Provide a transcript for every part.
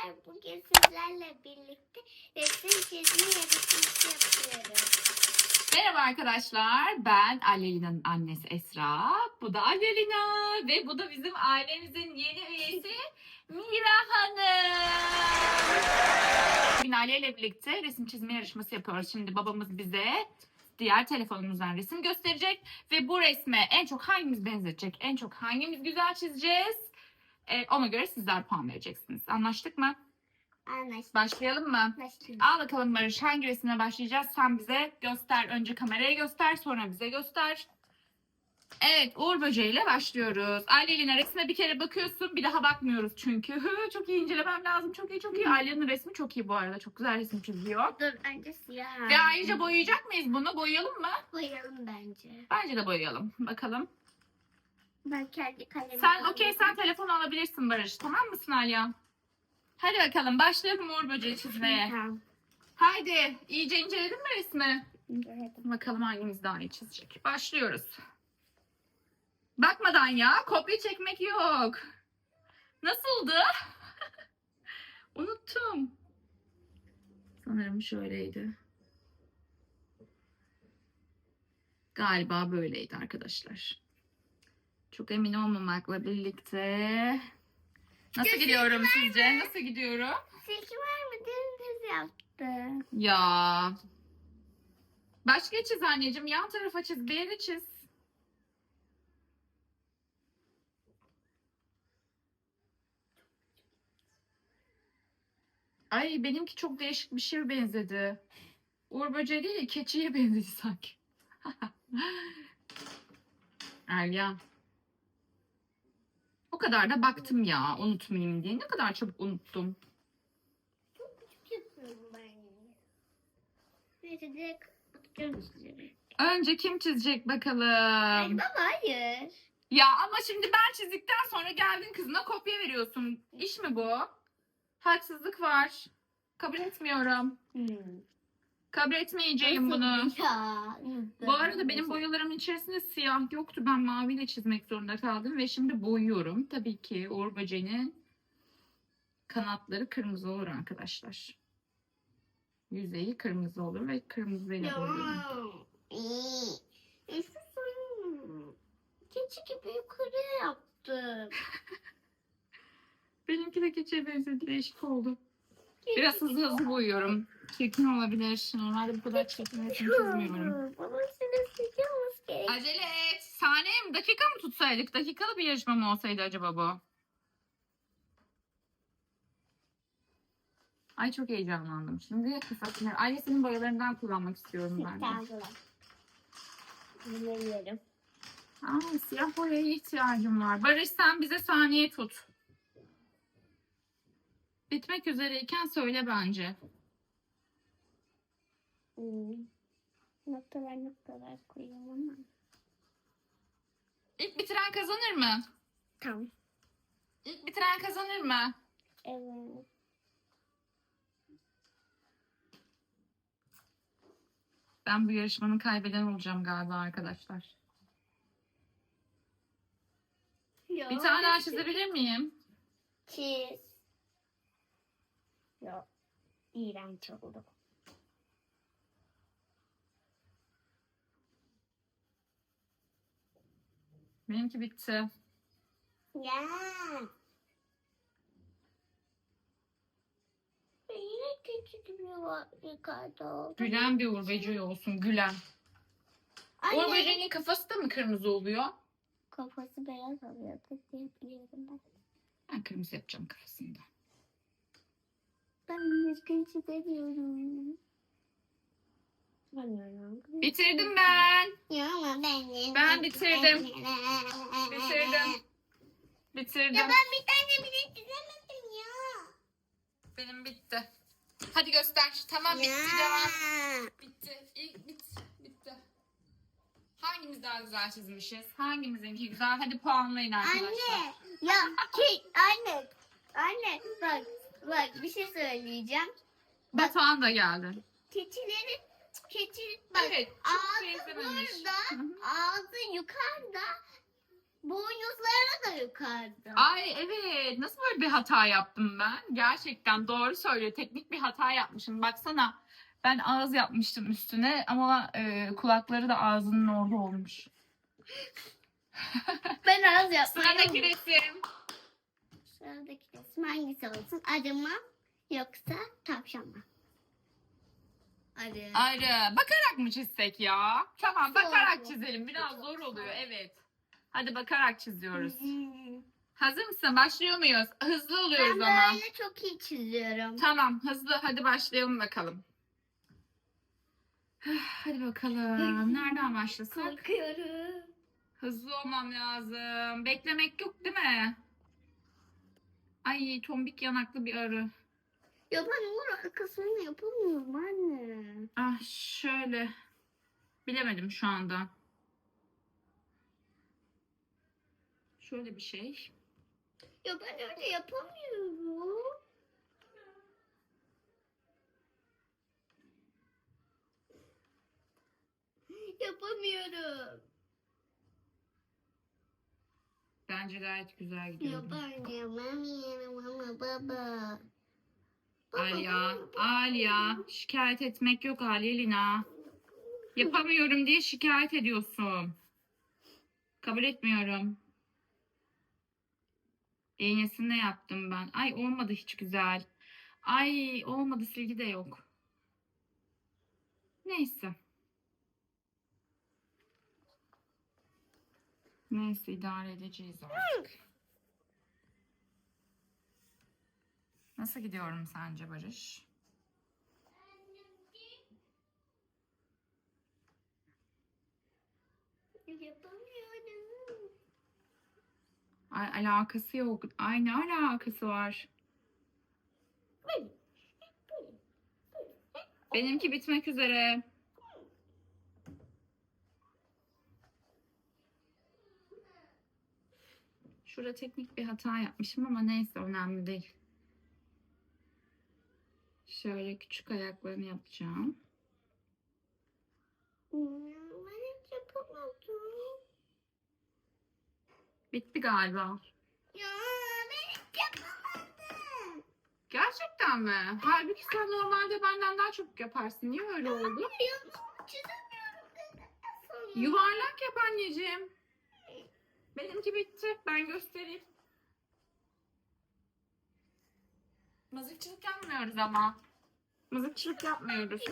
arkadaşlar bugün sizlerle birlikte resim çizme yarışması yapıyoruz. Merhaba arkadaşlar. Ben Alelina'nın annesi Esra. Bu da Alelina. Ve bu da bizim ailemizin yeni üyesi Mira Hanım. Bugün Aliye ile birlikte resim çizme yarışması yapıyoruz. Şimdi babamız bize diğer telefonumuzdan resim gösterecek. Ve bu resme en çok hangimiz benzetecek? En çok hangimiz güzel çizeceğiz? Ee, ona göre sizler puan vereceksiniz. Anlaştık mı? Anlaştık. Başlayalım mı? Başlayalım. Al bakalım Barış hangi resimle başlayacağız? Sen bize göster. Önce kameraya göster sonra bize göster. Evet Uğur Böceği ile başlıyoruz. Aileline resme bir kere bakıyorsun bir daha bakmıyoruz çünkü. çok iyi incelemem lazım. Çok iyi çok iyi. Ailenin resmi çok iyi bu arada. Çok güzel resim çiziyor. Dur önce siyah. Ve ayrıca boyayacak mıyız bunu? Boyayalım mı? boyayalım bence. Bence de boyayalım. Bakalım. Ben kendi kalemimi Sen okey sen telefon alabilirsin Barış. Tamam mısın Alya? Hadi bakalım başlayalım Uğur Böceği çizmeye. Tamam. Haydi iyice inceledin mi resmi? Evet. Bakalım hangimiz daha iyi çizecek. Başlıyoruz. Bakmadan ya. Kopya çekmek yok. Nasıldı? Unuttum. Sanırım şöyleydi. Galiba böyleydi arkadaşlar. Çok emin olmamakla birlikte. Nasıl gidiyorum sizce? Nasıl gidiyorum? Silki var mı? Dümdüz yaptı. Ya. Başka çiz anneciğim. Yan tarafa çiz. Bir yere çiz. Ay benimki çok değişik bir şeye benzedi. Uğur böceği değil de keçiye benzedi sanki. Erya. Kadar da baktım ya unutmayayım diye. Ne kadar çabuk unuttum. Küçük yapıyorum ben. Neyse direkt atacağım sizlere. Önce kim çizecek Ay bakalım? baba hayır. Ya ama şimdi ben çizdikten sonra geldin kızına kopya veriyorsun. İş mi bu? Haksızlık var. Kabul etmiyorum. Kabul etmeyeceğim bunu. Ya. Bu arada benim boyalarımın içerisinde siyah yoktu. Ben maviyle çizmek zorunda kaldım ve şimdi boyuyorum. Tabii ki Uğur Böceği'nin kanatları kırmızı olur arkadaşlar. Yüzeyi kırmızı olur ve kırmızıyla boyuyorum. Ya. Şu sorun. Keçi gibi yukarı yaptım. Benimki de keçiye benzedi. Değişik oldu. Biraz hızlı hızlı boyuyorum. Çirkin olabilir. Normalde bu kadar çirkin resim çizmiyorum. Baba seni sıkıyormuş gerek. Acele et. Saniye mi? Dakika mı tutsaydık? Dakikalı bir yarışma mı olsaydı acaba bu? Ay çok heyecanlandım. Şimdi kısa Ailesinin boyalarından kullanmak istiyorum ben de. Yerim. Aa, siyah boyaya ihtiyacım var. Barış sen bize saniye tut. Bitmek üzereyken söyle bence. Hmm. Noktalar noktalar koyuyorum ama. İlk bitiren kazanır mı? Tamam. İlk bitiren kazanır mı? Evet. Ben bu yarışmanın kaybeden olacağım galiba arkadaşlar. Bir tane daha çizebilir miyim? Çiz. Yok. İğrenç oldu. Benimki bitti. Ya. Yine küçük gibi var yukarıda. Gülen bir Uğur Böceği olsun. Gülen. Anne. Böceği'nin kafası da mı kırmızı oluyor? Kafası beyaz oluyor. biliyorum ben. Ben kırmızı yapacağım kafasında. Ben düzgün çizemiyorum. Bitirdim ben. Ya ben bitirdim. Bitirdim. Bitirdim. Ya ben bir tane bile çizemedim ya. Benim bitti. Hadi göster. Tamam bitti devam. Bitti. İlk bit. Bitti. Hangimiz daha güzel çizmişiz? Hangimizinki güzel? Hadi puanlayın arkadaşlar. Anne. Ya ki anne. Anne bak bak bir şey söyleyeceğim. Batuhan da geldi. Keçilerin keçi bak Evet. Çok ağzı benzememiş. burada. Hı hı. ağzı yukarıda Boynuzları da yukarıda. Ay evet nasıl böyle bir hata yaptım ben? Gerçekten doğru söylüyor. Teknik bir hata yapmışım. Baksana ben ağız yapmıştım üstüne ama e, kulakları da ağzının orada olmuş. Ben az yapmayı Sıradaki resim. Sıradaki resim hangisi olsun? Arı mı yoksa tavşan mı? Arı. Arı. Bakarak mı çizsek ya? Tamam Zor. bakarak çizelim. Biraz zor oluyor evet. Hadi bakarak çiziyoruz. Hazır mısın? Başlıyor muyuz? Hızlı Ben oluyoruz ama. böyle çok iyi çiziyorum. Tamam hızlı hadi başlayalım bakalım. Hadi bakalım. Nereden başlasak? Korkuyorum. Hızlı olmam lazım. Beklemek yok değil mi? Ay tombik yanaklı bir arı. Ya ben onun arkasını yapamıyorum anne. Ah şöyle. Bilemedim şu anda. Şöyle bir şey. Ya ben öyle yapamıyorum. Yapamıyorum. Bence gayet güzel gidiyor. Ya ben yapamıyorum ama baba. Alya. Alya. Şikayet etmek yok Alya Lina. Yapamıyorum diye şikayet ediyorsun. Kabul etmiyorum. İğnesini yaptım ben. Ay olmadı hiç güzel. Ay olmadı silgi de yok. Neyse. Neyse idare edeceğiz artık. Nasıl gidiyorum sence Barış? Yapamıyorum. Ay, alakası yok. Ay ne alakası var? Benimki bitmek üzere. Şurada teknik bir hata yapmışım ama neyse önemli değil. Şöyle küçük ayaklarını yapacağım. Ben hiç yapamadım. Bitti galiba. Ya ben hiç yapamadım. Gerçekten mi? Halbuki sen normalde benden daha çok yaparsın. Niye öyle oldu? Ya çizemiyorum. Yuvarlak yap anneciğim. Benimki bitti. Ben göstereyim. Mızıkçılık yapmıyoruz ama. Mızıkçılık yapmıyoruz.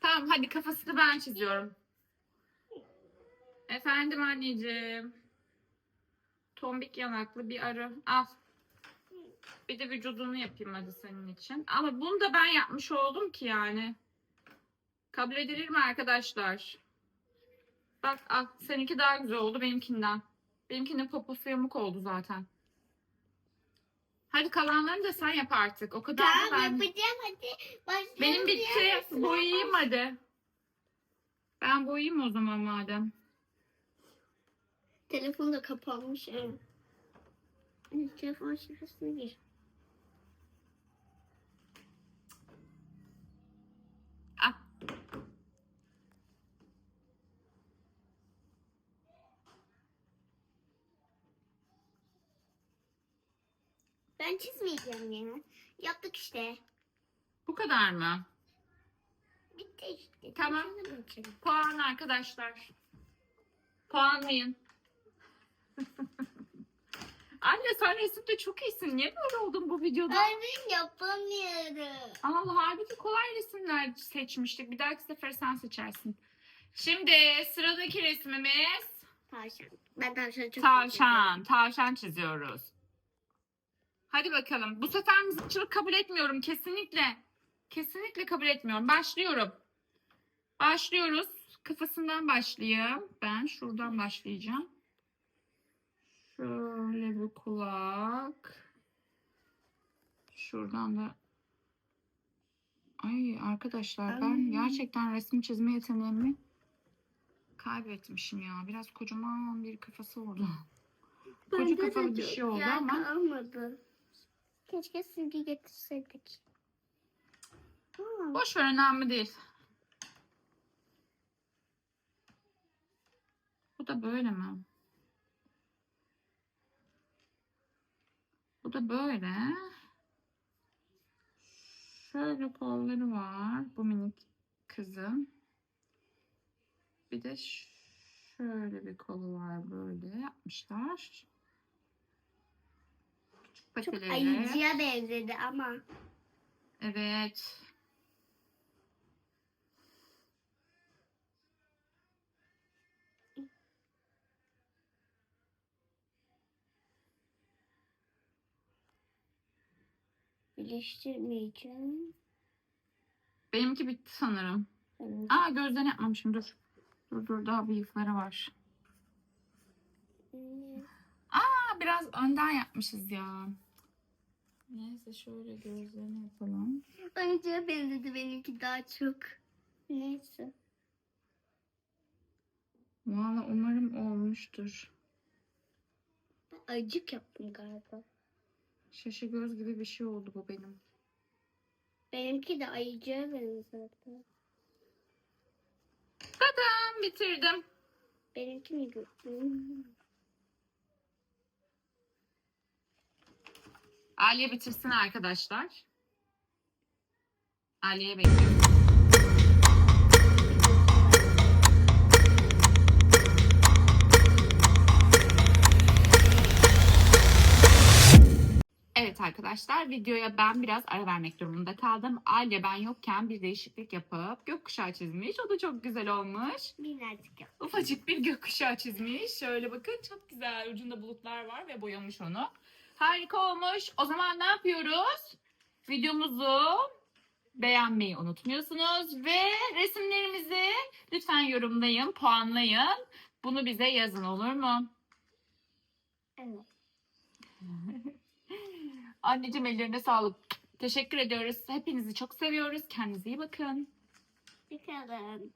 Tamam hadi kafasını ben çiziyorum. Efendim anneciğim. Tombik yanaklı bir arı. Al. Bir de vücudunu yapayım hadi senin için. Ama bunu da ben yapmış oldum ki yani. Kabul edilir mi arkadaşlar? Bak al seninki daha güzel oldu benimkinden. Benimkinin poposu yamuk oldu zaten. Hadi kalanlarını da sen yap artık. O kadar da Tamam ben... yapacağım hadi. Başlayalım Benim bitti. resme. Boyayayım hadi. Ben boyayayım o zaman madem. Telefon da kapanmış. Evet. Telefon şifresine gir. Ben çizmeyeceğim ya. Yaptık işte. Bu kadar mı? Bitti işte. Tamam. Puan arkadaşlar. Puanlayın. Anne sen resimde çok iyisin. Niye böyle oldun bu videoda? Ben yapamıyorum. Allah halbuki kolay resimler seçmiştik. Bir dahaki sefer sen seçersin. Şimdi sıradaki resmimiz Tavşan. Ben tavşanı çok tavşan. Tavşan çiziyoruz. Hadi bakalım. Bu sefer mızıkçılık kabul etmiyorum. Kesinlikle. Kesinlikle kabul etmiyorum. Başlıyorum. Başlıyoruz. Kafasından başlayayım. Ben şuradan başlayacağım. Şöyle bir kulak. Şuradan da Ay arkadaşlar ben gerçekten resim çizme yeteneğimi kaybetmişim ya. Biraz kocaman bir kafası oldu. Koca kafalı bir şey oldu ama kalmadı. Keşke silgi getirseydik. Aa, boş ver önemli değil. Bu da böyle mi? Bu da böyle. Şöyle kolları var. Bu minik kızın. Bir de şöyle bir kolu var böyle yapmışlar. Çok patileri. ayıcıya benzedi ama. Evet. Birleştirmeyeceğim. Benimki bitti sanırım. Evet. Aa gözden yapmamışım dur. Dur dur daha bıyıkları var. Aa biraz önden yapmışız ya. Neyse şöyle gözlerini yapalım. Ayıcıya benzedi benimki daha çok. Neyse. Valla umarım olmuştur. Ayıcık yaptım galiba. Şaşı göz gibi bir şey oldu bu benim. Benimki de ayıcıya benzedi. Tadam bitirdim. Benimki mi Aliye bitirsin arkadaşlar. Aliye bekliyorum. Evet arkadaşlar videoya ben biraz ara vermek durumunda kaldım. Aliye ben yokken bir değişiklik yapıp gökkuşağı çizmiş. O da çok güzel olmuş. Minnacık yap. Ufacık bir gökkuşağı çizmiş. Şöyle bakın çok güzel. Ucunda bulutlar var ve boyamış onu. Harika olmuş. O zaman ne yapıyoruz? Videomuzu beğenmeyi unutmuyorsunuz ve resimlerimizi lütfen yorumlayın, puanlayın. Bunu bize yazın olur mu? Evet. Anneciğim ellerine sağlık. Teşekkür ediyoruz. Hepinizi çok seviyoruz. Kendinize iyi bakın. Bakalım.